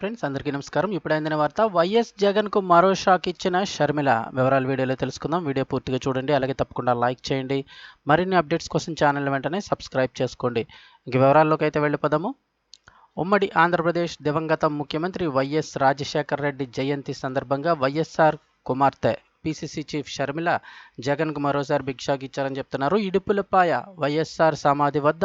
Friends అందరికీ నమస్కారం. ఇప్పుడు అందిన వార్త వైఎస్ జగన్కు మరో షాక్ ఇచ్చిన షర్మిల. వివరాలు వీడియోలో తెలుసుకుందాం. వీడియో పూర్తిగా చూడండి. అలాగే తప్పకుండా లైక్ చేయండి. మరిన్ని అప్డేట్స్ కోసం ఛానల్ వెంటనే సబ్స్క్రైబ్ చేసుకోండి. ఇంక వివరాల్లోకి అయితే వెళ్ళిపోదాము. ఉమ్మడి ఆంధ్రప్రదేశ్ దివంగత ముఖ్యమంత్రి వైఎస్ రాజశేఖర రెడ్డి జయంతి సందర్భంగా వైఎస్ఆర్ కుమార్తె పిసిసి చీఫ్ షర్మిల జగన్కు మరోసారి బిగ్ షాక్ ఇచ్చారని చెప్తున్నారు. ఇడుపులపాయ వైఎస్ఆర్ సమాధి వద్ద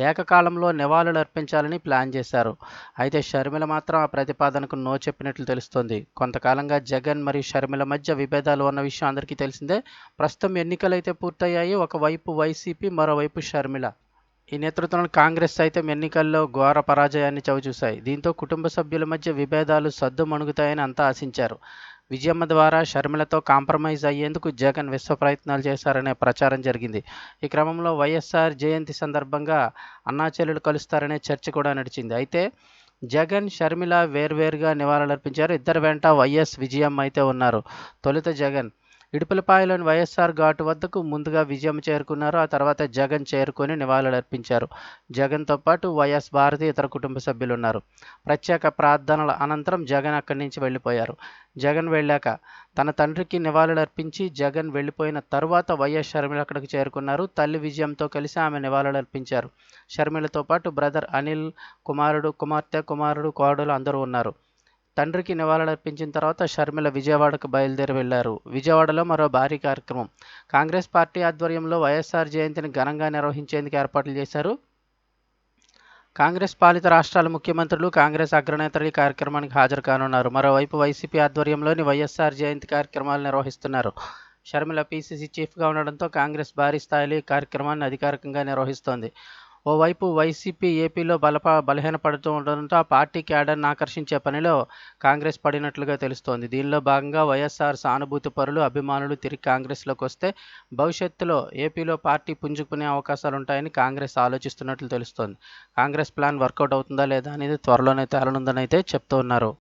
ఏకకాలంలో నివాళులు అర్పించాలని ప్లాన్ చేశారు. అయితే షర్మిల మాత్రం ఆ ప్రతిపాదనకు నో చెప్పినట్లు తెలుస్తోంది. కొంతకాలంగా జగన్ మరియు షర్మిల మధ్య విభేదాలు ఉన్న విషయం అందరికీ తెలిసిందే. ప్రస్తుతం ఎన్నికలైతే పూర్తయ్యాయి ఒకవైపు వైసీపీ మరోవైపు షర్మిల. ఈ నేతృత్వంలో కాంగ్రెస్ సైతం ఎన్నికల్లో ఘోర పరాజయాన్ని చవిచూశాయి. దీంతో కుటుంబ సభ్యుల మధ్య విభేదాలు సద్దు మణుగుతాయని అంతా ఆశించారు. విజయమ్మ ద్వారా షర్మిలతో కాంప్రమైజ్ అయ్యేందుకు జగన్ విశ్వ ప్రయత్నాలు చేశారనే ప్రచారం జరిగింది. ఈ క్రమంలో వైఎస్ఆర్ జయంతి సందర్భంగా అన్నాచెల్లెలు కలుస్తారనే చర్చ కూడా నడిచింది. అయితే జగన్ షర్మిల వేర్వేరుగా నివాళులర్పించారు. ఇద్దరు వెంట వైఎస్ విజయమ్మ అయితే ఉన్నారు. తొలుత జగన్ ఇడుపులపాయలోని వైఎస్ఆర్ ఘాటు వద్దకు ముందుగా విజయం చేరుకున్నారు. ఆ తర్వాత జగన్ చేరుకొని నివాళులర్పించారు. జగన్తో పాటు వైఎస్ భారతి ఇతర కుటుంబ సభ్యులు ఉన్నారు ప్రత్యేక ప్రార్థనల అనంతరం జగన్ అక్కడి నుంచి వెళ్ళిపోయారు. జగన్ వెళ్ళాక తన తండ్రికి నివాళులర్పించి జగన్ వెళ్ళిపోయిన తరువాత వైఎస్ షర్మిల అక్కడికి చేరుకున్నారు. తల్లి విజయంతో కలిసి ఆమె నివాళులర్పించారు. షర్మిలతో పాటు బ్రదర్ అనిల్ కుమారుడు కుమార్తె కుమారుడు కోడలు అందరూ ఉన్నారు. తండ్రికి నివాళులర్పించిన తర్వాత షర్మిల విజయవాడకు బయలుదేరి వెళ్ళారు విజయవాడలో మరో భారీ కార్యక్రమం. కాంగ్రెస్ పార్టీ ఆధ్వర్యంలో వైఎస్ఆర్ జయంతిని ఘనంగా నిర్వహించేందుకు ఏర్పాట్లు చేశారు. కాంగ్రెస్ పాలిత రాష్ట్రాల ముఖ్యమంత్రులు కాంగ్రెస్ అగ్రనేతలు ఈ కార్యక్రమానికి హాజరు కానున్నారు. మరోవైపు వైసీపీ ఆధ్వర్యంలోని వైఎస్ఆర్ జయంతి కార్యక్రమాలు నిర్వహిస్తున్నారు. షర్మిల పీసీసీ చీఫ్గా ఉండడంతో కాంగ్రెస్ భారీ స్థాయిలో ఈ కార్యక్రమాన్ని అధికారికంగా నిర్వహిస్తోంది. ఓవైపు వైసీపీ ఏపీలో బలప బలహీనపడుతూ ఉండడంతో ఆ పార్టీ క్యాడర్ను ఆకర్షించే పనిలో కాంగ్రెస్ పడినట్లుగా తెలుస్తోంది. దీనిలో భాగంగా వైఎస్ఆర్ సానుభూతి పరులు అభిమానులు తిరిగి కాంగ్రెస్లోకి వస్తే భవిష్యత్తులో ఏపీలో పార్టీ పుంజుకునే అవకాశాలు ఉంటాయని కాంగ్రెస్ ఆలోచిస్తున్నట్లు తెలుస్తోంది. కాంగ్రెస్ ప్లాన్ వర్కౌట్ అవుతుందా లేదా అనేది త్వరలోనే తేలనుందని అయితే చెప్తూ ఉన్నారు.